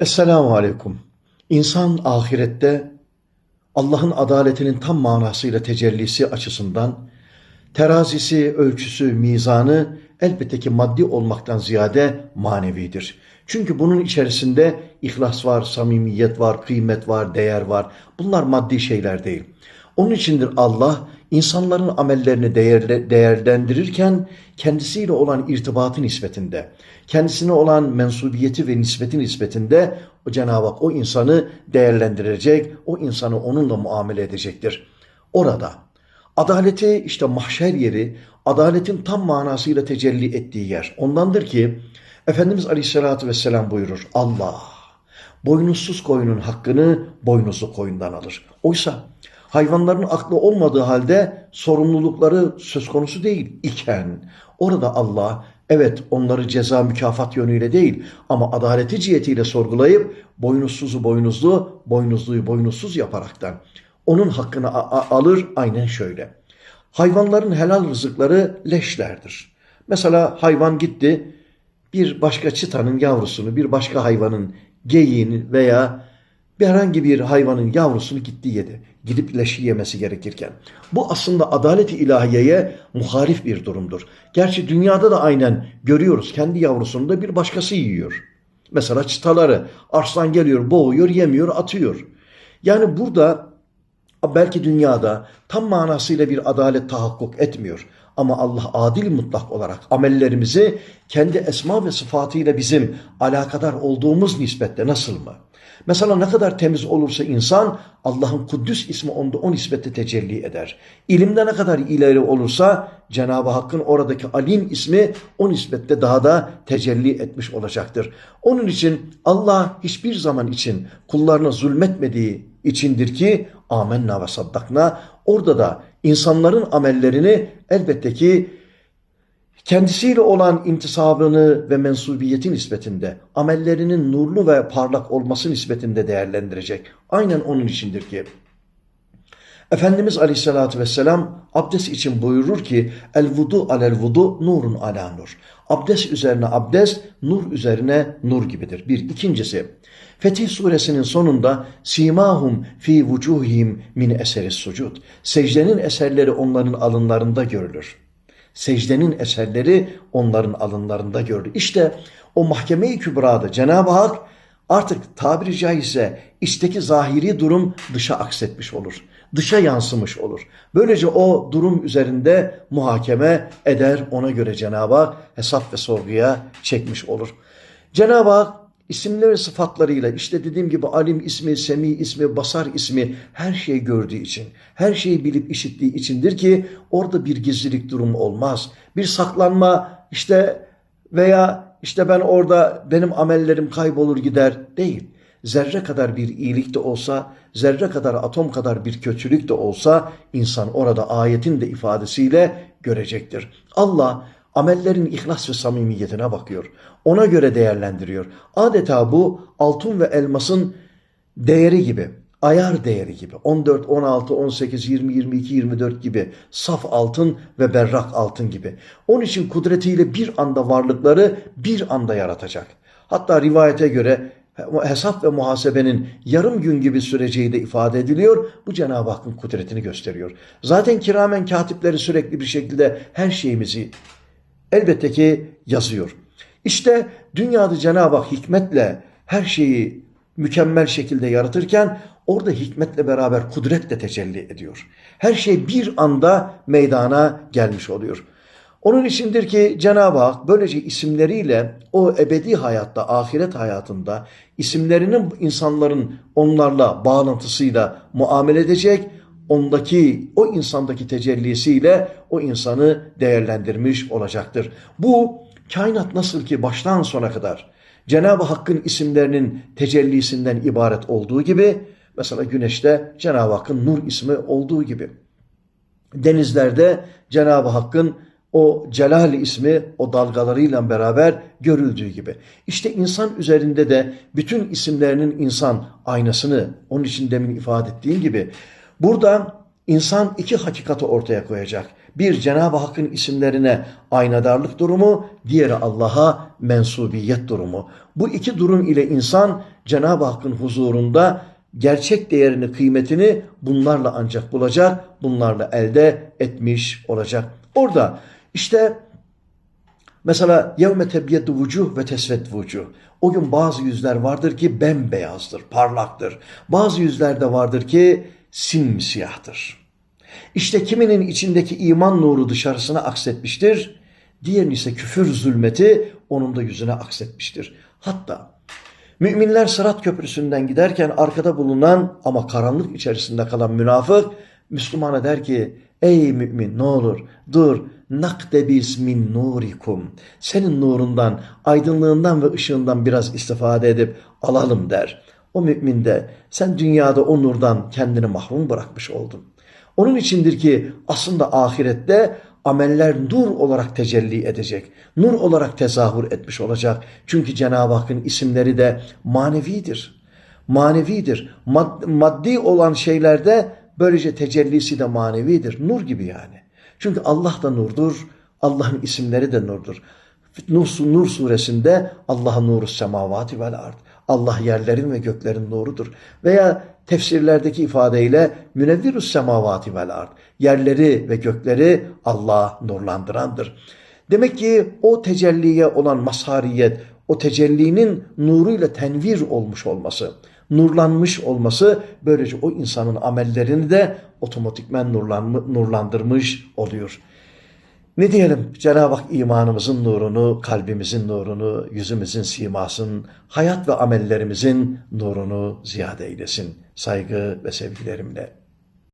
Esselamu Aleyküm. İnsan ahirette Allah'ın adaletinin tam manasıyla tecellisi açısından terazisi, ölçüsü, mizanı elbette ki maddi olmaktan ziyade manevidir. Çünkü bunun içerisinde ihlas var, samimiyet var, kıymet var, değer var. Bunlar maddi şeyler değil. Onun içindir Allah insanların amellerini değerle, değerlendirirken kendisiyle olan irtibatı nispetinde, kendisine olan mensubiyeti ve nispeti nispetinde o Cenab-ı Hak o insanı değerlendirecek, o insanı onunla muamele edecektir. Orada adaleti işte mahşer yeri, adaletin tam manasıyla tecelli ettiği yer. Ondandır ki Efendimiz Aleyhisselatü Vesselam buyurur Allah boynuzsuz koyunun hakkını boynuzlu koyundan alır. Oysa hayvanların aklı olmadığı halde sorumlulukları söz konusu değil iken orada Allah evet onları ceza mükafat yönüyle değil ama adaleti cihetiyle sorgulayıp boynuzsuzu boynuzlu, boynuzluyu boynuzsuz yaparaktan onun hakkını alır aynen şöyle. Hayvanların helal rızıkları leşlerdir. Mesela hayvan gitti bir başka çıtanın yavrusunu, bir başka hayvanın geyiğini veya bir herhangi bir hayvanın yavrusunu gitti yedi. Gidip leşi yemesi gerekirken. Bu aslında adalet-i ilahiyeye muharif bir durumdur. Gerçi dünyada da aynen görüyoruz. Kendi yavrusunu da bir başkası yiyor. Mesela çıtaları arslan geliyor, boğuyor, yemiyor, atıyor. Yani burada belki dünyada tam manasıyla bir adalet tahakkuk etmiyor. Ama Allah adil mutlak olarak amellerimizi kendi esma ve sıfatıyla bizim alakadar olduğumuz nispette nasıl mı? Mesela ne kadar temiz olursa insan Allah'ın Kuddüs ismi onda o nispette tecelli eder. İlimde ne kadar ileri olursa Cenab-ı Hakk'ın oradaki alim ismi o nispette daha da tecelli etmiş olacaktır. Onun için Allah hiçbir zaman için kullarına zulmetmediği içindir ki amenna ve saddakna orada da insanların amellerini elbette ki kendisiyle olan intisabını ve mensubiyeti nispetinde, amellerinin nurlu ve parlak olması nispetinde değerlendirecek. Aynen onun içindir ki Efendimiz Aleyhisselatü Vesselam abdest için buyurur ki el vudu alel vudu nurun ala nur. Abdest üzerine abdest, nur üzerine nur gibidir. Bir. ikincisi Fetih suresinin sonunda simahum fi vucuhim min eseris sucud. Secdenin eserleri onların alınlarında görülür. Secdenin eserleri onların alınlarında görülür. İşte o mahkeme-i kübrada Cenab-ı Hak artık tabiri caizse içteki zahiri durum dışa aksetmiş olur. Dışa yansımış olur. Böylece o durum üzerinde muhakeme eder. Ona göre Cenab-ı Hak hesap ve sorguya çekmiş olur. Cenab-ı Hak isimleri ve sıfatlarıyla işte dediğim gibi alim ismi, semi ismi, basar ismi her şeyi gördüğü için, her şeyi bilip işittiği içindir ki orada bir gizlilik durumu olmaz. Bir saklanma işte veya işte ben orada benim amellerim kaybolur gider değil. Zerre kadar bir iyilik de olsa, zerre kadar atom kadar bir kötülük de olsa insan orada ayetin de ifadesiyle görecektir. Allah amellerin ihlas ve samimiyetine bakıyor. Ona göre değerlendiriyor. Adeta bu altın ve elmasın değeri gibi, ayar değeri gibi. 14, 16, 18, 20, 22, 24 gibi saf altın ve berrak altın gibi. Onun için kudretiyle bir anda varlıkları bir anda yaratacak. Hatta rivayete göre hesap ve muhasebenin yarım gün gibi süreceği de ifade ediliyor. Bu Cenab-ı Hakk'ın kudretini gösteriyor. Zaten kiramen katipleri sürekli bir şekilde her şeyimizi elbette ki yazıyor. İşte dünyada Cenab-ı Hak hikmetle her şeyi mükemmel şekilde yaratırken orada hikmetle beraber kudret de tecelli ediyor. Her şey bir anda meydana gelmiş oluyor. Onun içindir ki Cenab-ı Hak böylece isimleriyle o ebedi hayatta, ahiret hayatında isimlerinin insanların onlarla bağlantısıyla muamele edecek, ondaki o insandaki tecellisiyle o insanı değerlendirmiş olacaktır. Bu kainat nasıl ki baştan sona kadar Cenab-ı Hakk'ın isimlerinin tecellisinden ibaret olduğu gibi mesela güneşte Cenab-ı Hakk'ın nur ismi olduğu gibi denizlerde Cenab-ı Hakk'ın o celal ismi o dalgalarıyla beraber görüldüğü gibi. İşte insan üzerinde de bütün isimlerinin insan aynasını onun için demin ifade ettiğim gibi Burada insan iki hakikati ortaya koyacak. Bir Cenab-ı Hakk'ın isimlerine aynadarlık durumu, diğeri Allah'a mensubiyet durumu. Bu iki durum ile insan Cenab-ı Hakk'ın huzurunda gerçek değerini, kıymetini bunlarla ancak bulacak, bunlarla elde etmiş olacak. Orada işte mesela yevme tebyeddu vucuh ve tesved vucuh. O gün bazı yüzler vardır ki bembeyazdır, parlaktır. Bazı yüzler de vardır ki simsiyahtır. İşte kiminin içindeki iman nuru dışarısına aksetmiştir. Diğerinin ise küfür zulmeti onun da yüzüne aksetmiştir. Hatta müminler Sırat Köprüsü'nden giderken arkada bulunan ama karanlık içerisinde kalan münafık Müslümana der ki ey mümin ne olur dur nakdebis min nurikum senin nurundan aydınlığından ve ışığından biraz istifade edip alalım der. O mümin de sen dünyada o nurdan kendini mahrum bırakmış oldun. Onun içindir ki aslında ahirette ameller nur olarak tecelli edecek. Nur olarak tezahür etmiş olacak. Çünkü Cenab-ı Hakk'ın isimleri de manevidir. Manevidir. Mad- maddi olan şeylerde böylece tecellisi de manevidir. Nur gibi yani. Çünkü Allah da nurdur. Allah'ın isimleri de nurdur. Nur, Nur suresinde Allah'a nuru semavati vel ard. Allah yerlerin ve göklerin nurudur. Veya tefsirlerdeki ifadeyle münevvirus semavati vel ard. Yerleri ve gökleri Allah nurlandırandır. Demek ki o tecelliye olan mazhariyet, o tecellinin nuruyla tenvir olmuş olması, nurlanmış olması böylece o insanın amellerini de otomatikmen nurlandırmış oluyor. Ne diyelim Cenab-ı Hak imanımızın nurunu, kalbimizin nurunu, yüzümüzün simasın, hayat ve amellerimizin nurunu ziyade eylesin. Saygı ve sevgilerimle.